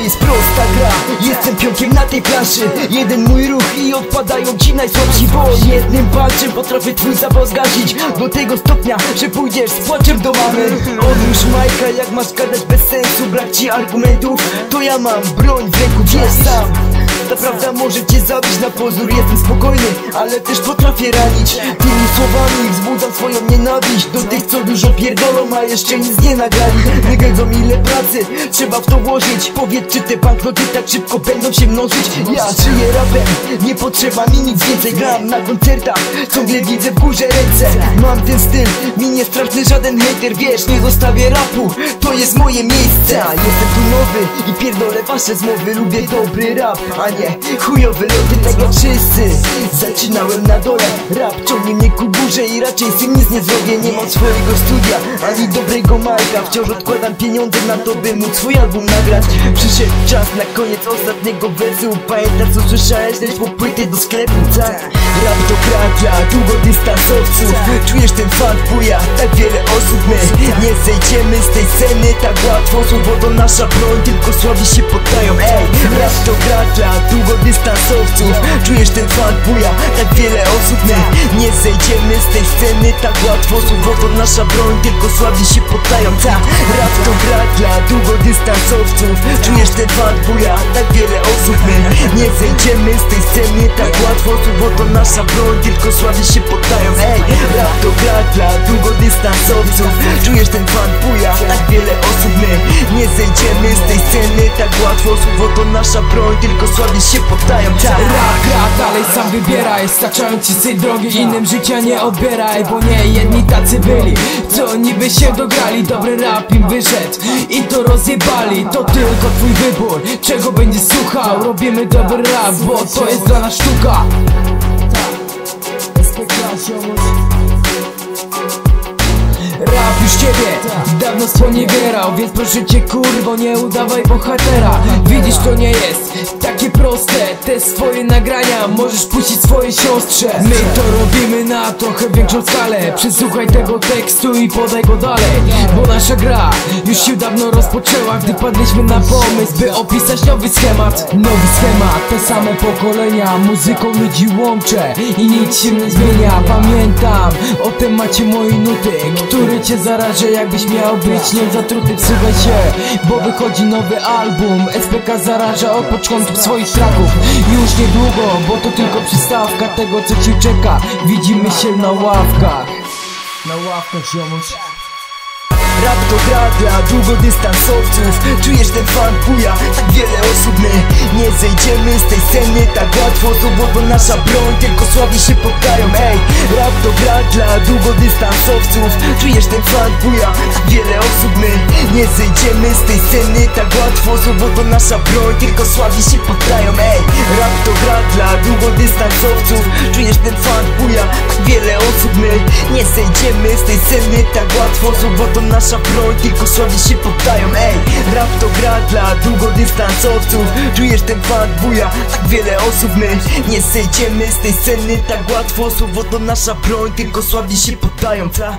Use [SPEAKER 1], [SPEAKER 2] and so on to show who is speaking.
[SPEAKER 1] jest prosta gra. Jestem pionkiem na tej planszy. Jeden mój ruch i odpadają ci najsłabsi Bo jednym palcem potrafię twój zapał zgasić. Do tego stopnia, że pójdziesz z płaczem do mamy. Odłóż Majka, jak masz gadać bez sensu. Brak ci argumentów, to ja mam broń w ręku, wiesz sam ta prawda może cię zabić na pozór. Jestem spokojny, ale też potrafię ranić. Tymi słowami wzbudzam swoją nienawiść. Do tych co dużo pierdolą, a jeszcze nic nie nagrali wiedzą ile pracy trzeba w to włożyć. Powiedz czy te banknoty tak szybko będą się mnożyć? Ja żyję rapem, nie potrzeba mi nic więcej. Gram na koncertach, ciągle widzę w górze ręce. Mam ten styl, mi nie straszny żaden hater. Wiesz, nie zostawię rapu, to jest moje miejsce. Jestem tu nowy i pierdolę wasze zmowy. Lubię dobry rap, a nie chujowe loty Tak jak wszyscy. Zaczynałem na dole. Rap ciągnie mnie ku górze i raczej z tym nic nie zrobię. Nie mam swojego studia, ani dobrego majka. Wciąż odkładam pieniądze na to, by móc swój album nagrać. Przyszedł czas na koniec ostatniego wersu. Pamiętasz co słyszałeś, leć po płyty do sklepu, tak? Dla długodystansowców Czujesz ten fan buja, tak wiele osób. My Nie zejdziemy z tej sceny. Tak łatwo Słowo to nasza broń, tylko słabi się poddają. Ej, dla długodystansowców Czujesz ten fan buja, tak wiele osób. My Nie zejdziemy z tej sceny. Tak łatwo Słowo to nasza broń, tylko słabi się poddają. Tak, rap to długodystansowców Czujesz ten fan buja, tak wiele osób. My Nie zejdziemy z tej sceny. Tak łatwo Słowo to nasza broń, tylko słabi się poddają. Ej, rap to gra dla długodystansowców. Czujesz ten fan buja, tak wiele osób. My Nie zejdziemy z tej sceny tak łatwo. Słowo to nasza broń, tylko słabi się poddają. Tak,
[SPEAKER 2] Rap, gra, dalej sam wybieraj. Staczając ci z drogi innym życia nie odbieraj. Bo nie jedni tacy byli Co niby się dograli. Dobry rap im wyszedł I to rozjebali. To tylko twój wybór Czego będziesz słuchał. Robimy dobry rap Bo to jest dla nas sztuka porque nós Rap już ciebie dawno sponiewierał Więc proszę cię kurwo nie udawaj bohatera. Widzisz to nie jest takie proste Te swoje nagrania możesz puścić swojej siostrze. My to robimy na trochę większą skalę. Przesłuchaj tego tekstu i podaj go dalej Bo nasza gra już się dawno rozpoczęła Gdy padliśmy na pomysł by opisać nowy schemat. Nowy schemat, te same pokolenia Muzyką ludzi łączę i nic się nie zmienia. Pamiętam o temacie mojej nuty Który cię zarażę jakbyś miał być. Nie zatruty Wsłuchaj się, bo wychodzi nowy album. SPK zaraża od początku swoich tracków Już niedługo, bo to tylko przystawka tego co ci czeka. Widzimy się na ławkach. Na ławkach ziomuś.
[SPEAKER 1] Rap to gra dla długodystansowców. Czujesz ten fan buja, tak wiele osób my Nie zejdziemy z tej sceny tak łatwo Słowo nasza broń, tylko słabi się poddają Ej, rap to gra dla długodystansowców. Czujesz ten fan buja, wiele osób my Nie zejdziemy z tej sceny tak łatwo Słowo nasza broń, tylko słabi się poddają Ej, rap to gra dla długodystansowców. Czujesz ten fan buja, wiele osób my Nie zejdziemy z tej sceny tak łatwo Słowo nasza broń, tylko słabi się poddają długodystansowców Czujesz ten fan buja, tak wiele osób my Nie zejdziemy z tej sceny. Tak łatwo Słowo to nasza broń, tylko słabi się poddają, ta